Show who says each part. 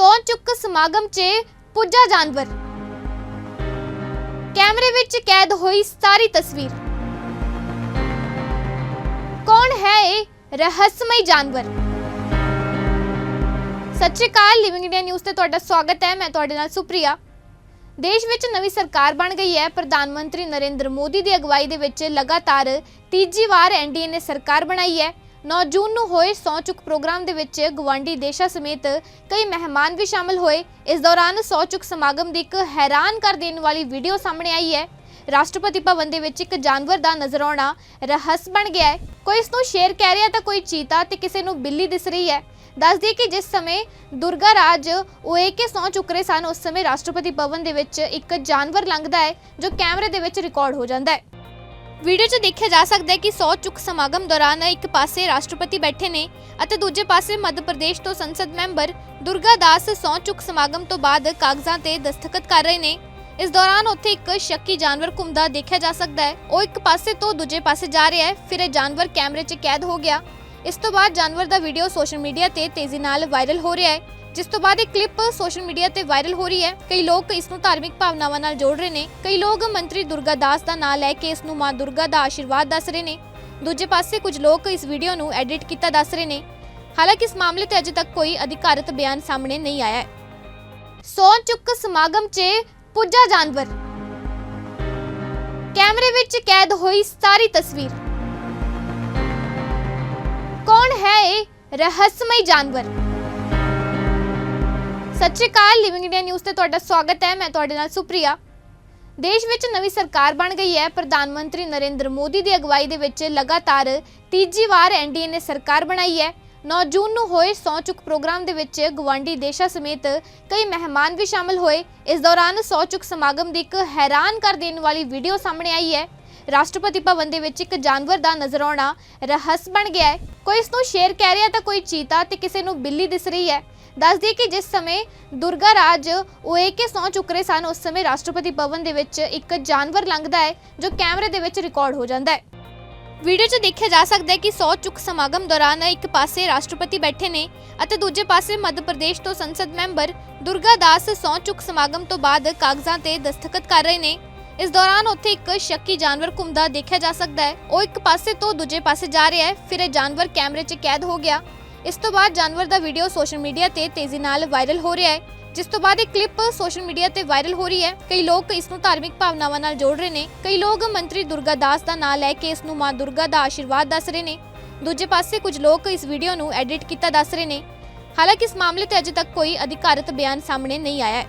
Speaker 1: ਸੌ ਚੁੱਕ ਸਮਾਗਮ 'ਚ ਪੁੱਜਾ ਜਾਨਵਰ। ਕੈਮਰੇ ਵਿੱਚ ਕੈਦ ਹੋਈ ਸਾਰੀ ਤਸਵੀਰ। ਕੌਣ ਹੈ ਇਹ ਰਹੱਸਮਈ ਜਾਨਵਰ? Sat Sri Akal living India news ਤੇ ਤੁਹਾਡਾ ਸਵਾਗਤ ਹੈ। ਮੈਂ ਤੁਹਾਡੇ ਨਾਲ ਸੁਪ੍ਰਿਆ। ਦੇਸ਼ ਵਿੱਚ ਨਵੀਂ ਸਰਕਾਰ ਬਣ ਗਈ ਹੈ। ਪ੍ਰਧਾਨ ਮੰਤਰੀ ਨਰਿੰਦਰ ਮੋਦੀ ਦੀ ਅਗਵਾਈ ਦੇ ਵਿੱਚ ਲਗਾਤਾਰ ਤੀਜੀ ਵਾਰ ਐਨਡੀਏ ਨੇ ਸਰਕਾਰ ਬਣਾਈ ਹੈ। 9 ਜੂਨ ਨੂੰ ਹੋਏ ਸੌ ਚੁੱਕ ਪ੍ਰੋਗਰਾਮ ਦੇ ਵਿੱਚ ਗਵਾਂਡੀ ਦੇਸ਼ਾਂ ਸਮੇਤ ਕਈ ਮਹਿਮਾਨ ਵੀ ਸ਼ਾਮਲ ਹੋਏ। ਇਸ ਦੌਰਾਨ ਸੌ ਚੁੱਕ ਸਮਾਗਮ ਦੀ ਇੱਕ ਹੈਰਾਨ ਕਰ ਦੇਣ ਵਾਲੀ ਵੀਡੀਓ ਸਾਹਮਣੇ ਆਈ ਹੈ। ਰਾਸ਼ਟਰਪਤੀ ਭਵਨ ਦੇ ਵਿੱਚ ਇੱਕ ਜਾਨਵਰ ਦਾ ਨਜ਼ਰ ਆਉਣਾ ਰਹੱਸ ਬਣ ਗਿਆ ਹੈ। ਕੋਈ ਇਸ ਨੂੰ ਸ਼ੇਰ ਕਹਿ ਰਿਹਾ ਤਾਂ ਕੋਈ ਚੀਤਾ ਤੇ ਕਿਸੇ ਨੂੰ ਬਿੱਲੀ ਦਿਸ ਰਹੀ ਹੈ। ਦੱਸ ਦਈਏ ਕਿ ਜਿਸ ਸਮੇਂ ਦੁਰਗਾ ਰਾਜ ਉਹ ਕੇ ਸੌ ਚੁੱਕ ਰਹੇ ਸਨ, ਉਸ ਸਮੇਂ ਰਾਸ਼ਟਰਪਤੀ ਭਵਨ ਦੇ ਵਿੱਚ ਇੱਕ ਜਾਨਵਰ ਲੰਘਦਾ ਹੈ, ਜੋ ਕੈਮਰੇ ਦੇ ਵਿੱਚ ਰਿਕਾਰਡ ਹੋ ਜਾਂਦਾ ਹੈ। ਵੀਡੀਓ 'ਚ ਦੇਖਿਆ ਜਾ ਸਕਦਾ ਹੈ ਕਿ 100 ਚੁੱਕ ਸਮਾਗਮ ਦੌਰਾਨ ਇੱਕ ਪਾਸੇ ਰਾਸ਼ਟਰਪਤੀ ਬੈਠੇ ਨੇ ਅਤੇ ਦੂਜੇ ਪਾਸੇ ਮੱਧ ਪ੍ਰਦੇਸ਼ ਤੋਂ ਸੰਸਦ ਮੈਂਬਰ ਦੁਰਗਾ ਦਾਸ 100 ਚੁੱਕ ਸਮਾਗਮ ਤੋਂ ਬਾਅਦ ਕਾਗਜ਼ਾਂ ਤੇ ਦਸਤਖਤ ਕਰ ਰਹੇ ਨੇ। ਇਸ ਦੌਰਾਨ ਉੱਥੇ ਇੱਕ ਸ਼ੱਕੀ ਜਾਨਵਰ ਘੁੰਮਦਾ ਦੇਖਿਆ ਜਾ ਸਕਦਾ ਹੈ। ਉਹ ਇੱਕ ਪਾਸੇ ਤੋਂ ਦੂਜੇ ਪਾਸੇ ਜਾ ਰਿਹਾ ਹੈ, ਫਿਰ ਇਹ ਜਾਨਵਰ ਕੈਮਰੇ 'ਚ ਕੈਦ ਹੋ ਗਿਆ। ਇਸ ਤੋਂ ਬਾਅਦ ਜਾਨਵਰ ਦਾ ਵੀਡੀਓ ਸੋਸ਼ਲ ਮੀਡੀਆ ਤੇ ਤੇਜ਼ੀ ਨਾਲ ਵਾਇਰਲ ਹੋ ਰਿਹਾ ਹੈ। ਜਿਸ ਤੋਂ ਬਾਅਦ ਇਹ ਕਲਿੱਪ ਸੋਸ਼ਲ ਮੀਡੀਆ ਤੇ ਵਾਇਰਲ ਹੋ ਰਹੀ ਹੈ। ਕਈ ਲੋਕ ਇਸ ਨੂੰ ਧਾਰਮਿਕ ਭਾਵਨਾਵਾਂ ਨਾਲ ਜੋੜ ਰਹੇ ਨੇ। ਕਈ ਲੋਕ ਮੰਤਰੀ ਦੁਰਗਾ ਦਾਸ ਦਾ ਨਾਮ ਲੈ ਕੇ ਇਸ ਨੂੰ ਮਾਂ ਦੁਰਗਾ ਦਾ ਆਸ਼ੀਰਵਾਦ ਦੱਸ ਰਹੇ ਨੇ। ਦੂਜੇ ਪਾਸੇ ਕੁਝ ਲੋਕ ਇਸ ਵੀਡੀਓ ਨੂੰ ਐਡਿਟ ਕੀਤਾ ਦੱਸ ਰਹੇ ਨੇ। ਹਾਲਾਂਕਿ ਇਸ ਮਾਮਲੇ ਤੇ ਅਜੇ ਤੱਕ ਕੋਈ ਅਧਿਕਾਰਤ ਬਿਆਨ ਸਾਹਮਣੇ ਨਹੀਂ ਆਇਆ ਹੈ। ਸੌ ਚੁੱਕ ਸਮਾਗਮ 'ਚ ਪੁੱਜਾ ਜਾਨਵਰ। ਕੈਮਰੇ ਵਿੱਚ ਕੈਦ ਹੋਈ ਸਾਰੀ ਤਸਵੀਰ। ਕੌਣ ਹੈ ਇਹ? ਰਹੱਸਮਈ ਜਾਨਵਰ। ਸਤਿ ਸ਼੍ਰੀ ਅਕਾਲ ਲਿਵਿੰਗ ਇੰਡੀਆ ਨਿਊਜ਼ ਤੇ ਤੁਹਾਡਾ ਸਵਾਗਤ ਹੈ। ਮੈਂ ਤੁਹਾਡੇ ਨਾਲ ਸੁਪ੍ਰਿਆ। ਦੇਸ਼ ਵਿੱਚ ਨਵੀਂ ਸਰਕਾਰ ਬਣ ਗਈ ਹੈ। ਪ੍ਰਧਾਨ ਮੰਤਰੀ ਨਰਿੰਦਰ ਮੋਦੀ ਦੀ ਅਗਵਾਈ ਦੇ ਵਿੱਚ ਲਗਾਤਾਰ ਤੀਜੀ ਵਾਰ ਐਨਡੀਏ ਨੇ ਸਰਕਾਰ ਬਣਾਈ ਹੈ। 9 ਜੂਨ ਨੂੰ ਹੋਏ ਸੌ ਚੁੱਕ ਪ੍ਰੋਗਰਾਮ ਦੇ ਵਿੱਚ ਗਵਾਂਡੀ ਦੇਸ਼ਾਂ ਸਮੇਤ ਕਈ ਮਹਿਮਾਨ ਵੀ ਸ਼ਾਮਲ ਹੋਏ। ਇਸ ਦੌਰਾਨ ਸੌ ਚੁੱਕ ਸਮਾਗਮ ਦੀ ਇੱਕ ਹੈਰਾਨ ਕਰ ਦੇਣ ਵਾਲੀ ਵੀਡੀਓ ਸਾਹਮਣੇ ਆਈ ਹੈ। ਰਾਸ਼ਟਰਪਤੀ ਭਵਨ ਦੇ ਵਿੱਚ ਇੱਕ ਜਾਨਵਰ ਦਾ ਨਜ਼ਰ ਆਉਣਾ ਰਹੱਸ ਬਣ ਗਿਆ ਹੈ। ਕੋਈ ਇਸ ਨੂੰ ਸ਼ੇਰ ਕਹਿ ਰਿਹਾ ਤਾਂ ਕੋਈ ਚੀਤਾ ਤੇ ਕਿਸੇ ਨੂੰ ਬਿੱਲੀ ਦਿਸ ਰਹੀ ਹੈ। ਦੱਸ ਦਈਏ ਕਿ ਜਿਸ ਸਮੇਂ ਦੁਰਗਾ ਰਾਜ ਉਹ ਕੇ ਸੌ ਚੁੱਕ ਰਹੇ ਸਨ, ਉਸ ਸਮੇਂ ਰਾਸ਼ਟਰਪਤੀ ਭਵਨ ਦੇ ਵਿੱਚ ਇੱਕ ਜਾਨਵਰ ਲੰਘਦਾ ਹੈ, ਜੋ ਕੈਮਰੇ ਦੇ ਵਿੱਚ ਰਿਕਾਰਡ ਹੋ ਜਾਂਦਾ ਹੈ। ਵੀਡੀਓ 'ਚ ਦੇਖਿਆ ਜਾ ਸਕਦਾ ਹੈ ਕਿ 100 ਚੁੱਕ ਸਮਾਗਮ ਦੌਰਾਨ ਇੱਕ ਪਾਸੇ ਰਾਸ਼ਟਰਪਤੀ ਬੈਠੇ ਨੇ ਅਤੇ ਦੂਜੇ ਪਾਸੇ ਮੱਧ ਪ੍ਰਦੇਸ਼ ਤੋਂ ਸੰਸਦ ਮੈਂਬਰ ਦੁਰਗਾ ਦਾਸ 100 ਚੁੱਕ ਸਮਾਗਮ ਤੋਂ ਬਾਅਦ ਕਾਗਜ਼ਾਂ ਤੇ ਦਸਤਖਤ ਕਰ ਰਹੇ ਨੇ। ਇਸ ਦੌਰਾਨ ਉੱਥੇ ਇੱਕ ਸ਼ੱਕੀ ਜਾਨਵਰ ਘੁੰਮਦਾ ਦੇਖਿਆ ਜਾ ਸਕਦਾ ਹੈ। ਉਹ ਇੱਕ ਪਾਸੇ ਤੋਂ ਦੂਜੇ ਪਾਸੇ ਜਾ ਰਿਹਾ ਹੈ, ਫਿਰ ਇਹ ਜਾਨਵਰ ਕੈਮਰੇ 'ਚ ਕੈਦ ਹੋ ਗਿਆ। ਇਸ ਤੋਂ ਬਾਅਦ ਜਾਨਵਰ ਦਾ ਵੀਡੀਓ ਸੋਸ਼ਲ ਮੀਡੀਆ ਤੇ ਤੇਜ਼ੀ ਨਾਲ ਵਾਇਰਲ ਹੋ ਰਿਹਾ ਹੈ। ਜਿਸ ਤੋਂ ਬਾਅਦ ਇਹ ਕਲਿੱਪ ਸੋਸ਼ਲ ਮੀਡੀਆ ਤੇ ਵਾਇਰਲ ਹੋ ਰਹੀ ਹੈ। ਕਈ ਲੋਕ ਇਸ ਨੂੰ ਧਾਰਮਿਕ ਭਾਵਨਾਵਾਂ ਨਾਲ ਜੋੜ ਰਹੇ ਨੇ। ਕਈ ਲੋਕ ਮੰਤਰੀ ਦੁਰਗਾ ਦਾਸ ਦਾ ਨਾਂ ਲੈ ਕੇ ਇਸ ਨੂੰ ਮਾਂ ਦੁਰਗਾ ਦਾ ਆਸ਼ੀਰਵਾਦ ਦੱਸ ਰਹੇ ਨੇ। ਦੂਜੇ ਪਾਸੇ ਕੁਝ ਲੋਕ ਇਸ ਵੀਡੀਓ ਨੂੰ ਐਡਿਟ ਕੀਤਾ ਦੱਸ ਰਹੇ ਨੇ। ਹਾਲਾਂਕਿ ਇਸ ਮਾਮਲੇ ਤੇ ਅਜੇ ਤੱਕ ਕੋਈ ਅਧਿਕਾਰਤ ਬਿਆਨ ਸਾਹਮਣੇ ਨਹੀਂ ਆਇਆ ਹੈ।